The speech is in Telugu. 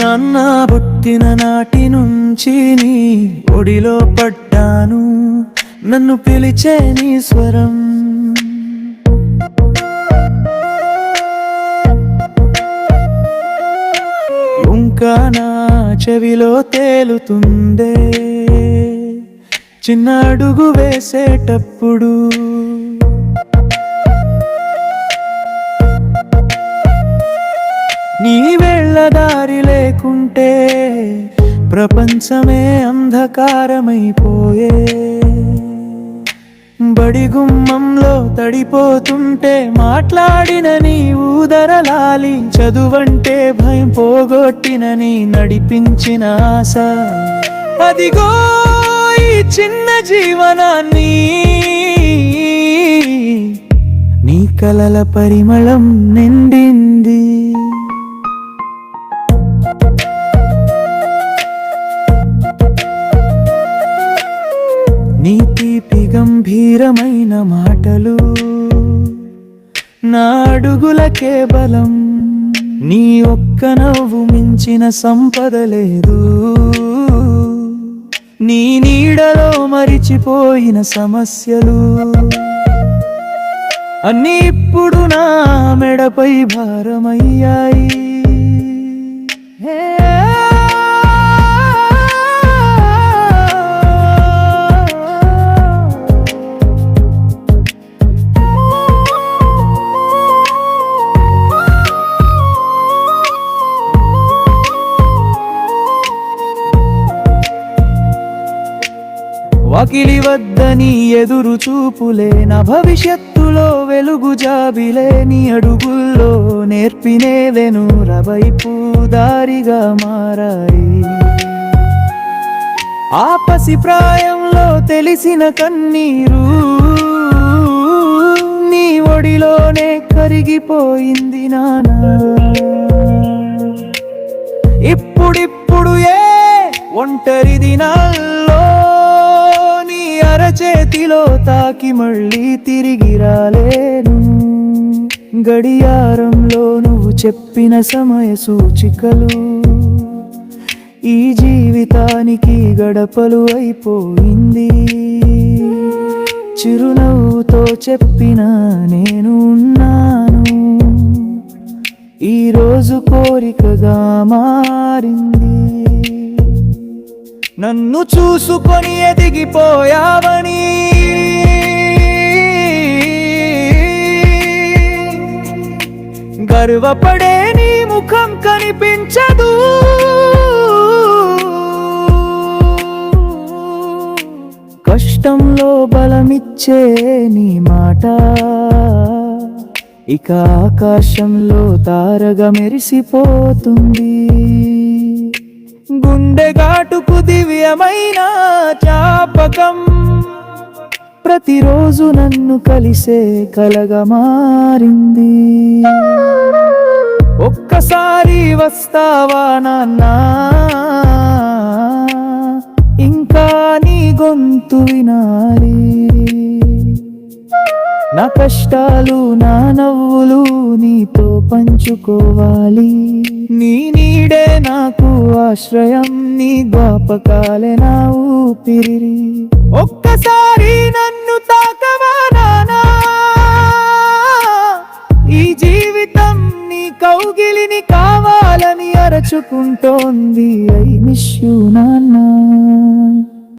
నాన్న పుట్టిన నాటి నుంచి నీ ఒడిలో పడ్డాను. నన్ను పిలిచే నీ స్వరం. ఇంకా నా చెవిలో తేలుతుందే. చిన్న అడుగు వేసేటప్పుడు నీ వెళ్ళదారి లేకుంటే ప్రపంచమే అంధకారమైపోయే. బడి గుమ్మంలో తడిపోతుంటే మాట్లాడిన నీ ఊదరలాలి. చదువంటే భయం పోగొట్టిన నీ నడిపించిన ఆశ. అదిగో ఈ చిన్న జీవనాన్ని. నీ కలల పరిమళం నిండింది. గంభీరమైన మాటలు. నా అడుగులకే బలం. నీ ఒక్క నవ్వు మించిన సంపద లేదు. నీ నీడలో మరిచిపోయిన సమస్యలు. అన్నీ ఇప్పుడు నా మెడపై భారమయ్యాయి. వాకిలి వద్దని ఎదురు చూపులే నా భవిష్యత్తులో వెలుగు జాబిలే నీ అడుగుల్లో నేర్పినేవెను రవైపు దారిగా మారాయి. ఆపసి ప్రాయంలో తెలిసిన కన్నీరు నీ ఒడిలోనే కరిగిపోయింది నానా. ఇప్పుడిప్పుడు ఏ ఒంటరి దినాల్లో అరచేతిలో తాకి మళ్ళీ తిరిగి రాలేను. గడియారంలో నువ్వు చెప్పిన సమయ సూచికలు ఈ జీవితానికి గడపలు అయిపోయింది. చిరునవ్వుతో చెప్పిన నేను ఉన్నాను. ఈరోజు కోరికగా మారింది. నన్ను చూసుకొని ఎదిగిపోయావని. గర్వపడే నీ ముఖం కనిపించదు. కష్టంలో బలమిచ్చే నీ మాట. ఇక ఆకాశంలో తారగా మెరిసిపోతుంది గుండె దివ్యమైన చాపకం ప్రతిరోజు నన్ను కలిసే కలగా మారింది. ఒక్కసారి వస్తావా నాన్నా? ఇంకా నీ గొంతు వినాలి. నా కష్టాలు నా నవ్వులు నీతో పంచుకోవాలి. నీ నీడే నాకు ఆశ్రయం నీ జ్ఞాపకాలే నా ఊపిరి. ఒక్కసారి నన్ను తాకవా నానా? ఈ జీవితం నీ కౌగిలిని కావాలని అరచుకుంటోంది. ఐ మిస్ నాన్నా.